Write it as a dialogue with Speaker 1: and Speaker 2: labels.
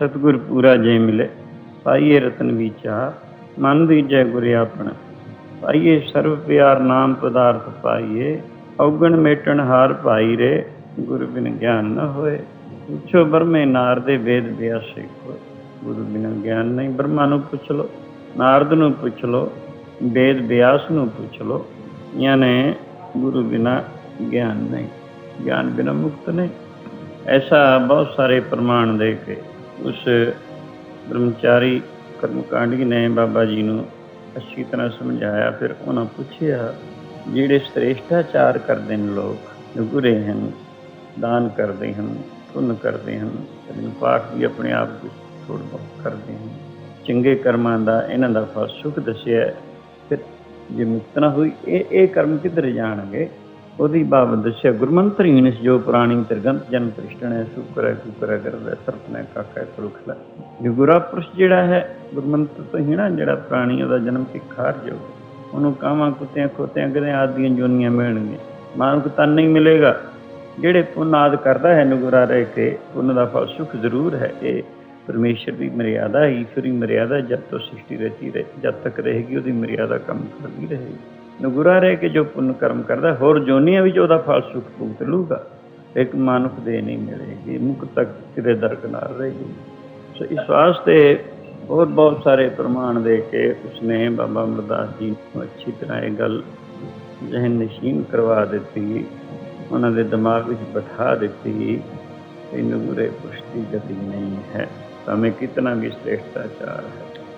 Speaker 1: ਸਤਿਗੁਰ ਪੂਰਾ ਜੇ ਮਿਲੇ, ਪਾਈਏ ਰਤਨ ਵਿਚਾ ਮਨ ਦੀਜੈ ਗੁਰ ਆਪਣ। ਪਾਈਏ ਸਰਬ ਪਿਆਰ ਨਾਮ ਪਦਾਰਥ ਪਾਈਏ, ਔਗਣ ਮੇਟਣ ਹਾਰ ਭਾਈ ਰੇ, ਗੁਰ ਬਿਨ ਗਿਆਨ ਨ ਹੋਏ। ਪੁੱਛੋ ਬਰਮੇ ਨਾਰ ਦੇ ਵੇਦ ਵਿਆਸੇ ਕੋ ਗੁਰੂ ਬਿਨਾਂ ਗਿਆਨ ਨਹੀਂ ਬ੍ਰਹਮਾ ਨੂੰ ਪੁੱਛ ਲੋ, ਨਾਰਦ ਨੂੰ ਪੁੱਛ ਲੋ, ਵੇਦ ਵਿਆਸ ਨੂੰ ਪੁੱਛ ਲੋ, ਯਾਨੇ ਗੁਰੂ ਬਿਨਾਂ ਗਿਆਨ ਨਹੀਂ, ਗਿਆਨ ਬਿਨਾਂ ਮੁਕਤ ਨਹੀਂ। ਐਸਾ ਬਹੁਤ ਸਾਰੇ ਪ੍ਰਮਾਣ ਦੇ ਕੇ ਉਸ ਬ੍ਰਹਮਚਾਰੀ ਕਰਮਕਾਂਡੀ ਨੇ ਬਾਬਾ ਜੀ ਨੂੰ ਅੱਛੀ ਤਰ੍ਹਾਂ ਸਮਝਾਇਆ, ਫਿਰ ਉਹਨਾਂ ਪੁੱਛਿਆ, ਜਿਹੜੇ ਸ੍ਰੇਸ਼ਟਾਚਾਰ ਕਰਦੇ ਨੇ ਲੋਕ ਜੋ ਗੁਰੇ ਹਨ, ਦਾਨ ਕਰਦੇ ਹਨ, ਪੁੰਨ ਕਰਦੇ ਹਨ ਸਰਨ ਪਾਠ ਵੀ ਆਪਣੇ ਆਪ ਵਿੱਚ ਥੋੜ੍ਹਾ ਬਹੁਤ ਕਰਦੇ ਹਨ। ਚੰਗੇ ਕਰਮਾਂ ਦਾ ਇਹਨਾਂ ਦਾ ਫਲ ਸੁਖ ਦੱਸਿਆ ਫਿਰ ਜੇ ਮੁਕਤਨਾ ਹੋਈ, ਇਹ ਇਹ ਕਰਮ ਕਿੱਧਰ ਜਾਣਗੇ? ਉਹਦੀ ਬਾਬਤ ਦੱਸਿਆ ਗੁਰਮੰਤਰੀ ਜੋ ਪੁਰਾਣੀ ਤਿਰਗੰਤ ਜਨ ਕ੍ਰਿਸ਼ਟਨ ਸ਼ੁਕਰ ਹੈ ਕੁਕਰ ਹੈ ਕਰਦਾ ਸਰਪਨੇ ਕਾਕਾ ਤੁਲਖਲਾ ਜੋ ਗੁਰਾ ਪੁਰਸ਼ ਜਿਹੜਾ ਹੈ ਗੁਰਮੰਤਰ ਤੋਂ ਹੀਣਾ ਜਿਹੜਾ ਪ੍ਰਾਣੀ ਉਹਦਾ ਜਨਮ ਭਿਖਾਰ ਜੋ, ਉਹਨੂੰ ਕਾਵਾਂ ਕੁੱਤਿਆਂ ਖੋਤਿਆਂ ਕਦੇ ਆਦੀਆਂ ਜੋਨੀਆਂ ਮਿਲਣਗੀਆਂ। ਮਾਨੁਕ ਤਨ ਨਹੀਂ ਮਿਲੇਗਾ, ਜਿਹੜੇ ਪੁੰਨ ਆਦ ਕਰਦਾ ਹੈ ਨੁਗਰਾ ਰਹਿ ਕੇ, ਪੁੰਨ ਦਾ ਫਲ ਸੁਖ ਜ਼ਰੂਰ ਹੈ। ਇਹ ਪਰਮੇਸ਼ਰ ਦੀ ਮਰਿਆਦਾ ਹੈ ਈਸ਼ਵਰੀ ਮਰਿਆਦਾ ਜਦ ਤੋਂ ਸ੍ਰਿਸ਼ਟੀ ਰਚੀ ਰਹੇ, ਜਦ ਤੱਕ ਰਹੇਗੀ ਉਹਦੀ ਮਰਿਆਦਾ ਕੰਮ ਕਰਦੀ ਰਹੇਗੀ। ਨਗੁਰਾ ਰਹਿ ਕੇ ਜੋ ਪੁੰਨ ਕਰਮ ਕਰਦਾ, ਹੋਰ ਜੋਨੀਆਂ ਵਿੱਚ ਉਹਦਾ ਫਲ ਸੁਖ ਭੁਗਤ ਲੂਗਾ ਇੱਕ ਮਨੁੱਖ ਦੇ ਨਹੀਂ ਮਿਲੇਗੀ, ਮੁਕਤ ਤੱਕ ਕਿਤੇ ਦਰਕਨਾਰ ਰਹੇਗੀ। ਸੋ ਇਸ ਵਾਸਤੇ ਹੋਰ ਬਹੁਤ ਸਾਰੇ ਪ੍ਰਮਾਣ ਦੇ ਕੇ ਉਸਨੇ ਬਾਬਾ ਅਮਰਦਾਸ ਜੀ ਨੂੰ ਅੱਛੀ ਤਰ੍ਹਾਂ ਇਹ ਗੱਲ ਜਹਨ ਨਸ਼ੀਨ ਕਰਵਾ ਦਿੱਤੀ। ਉਹਨਾਂ ਦੇ ਦਿਮਾਗ ਵਿੱਚ ਬਿਠਾ ਦਿੱਤੀ ਕਿ ਨਗੁਰੇ ਪੁਸ਼ਤੀ ਗਤੀ ਨਹੀਂ ਹੈ। ਭਾਵੇਂ ਕਿਤਨਾ ਵੀ ਸ੍ਰੇਸ਼ਟਾਚਾਰ ਹੈ।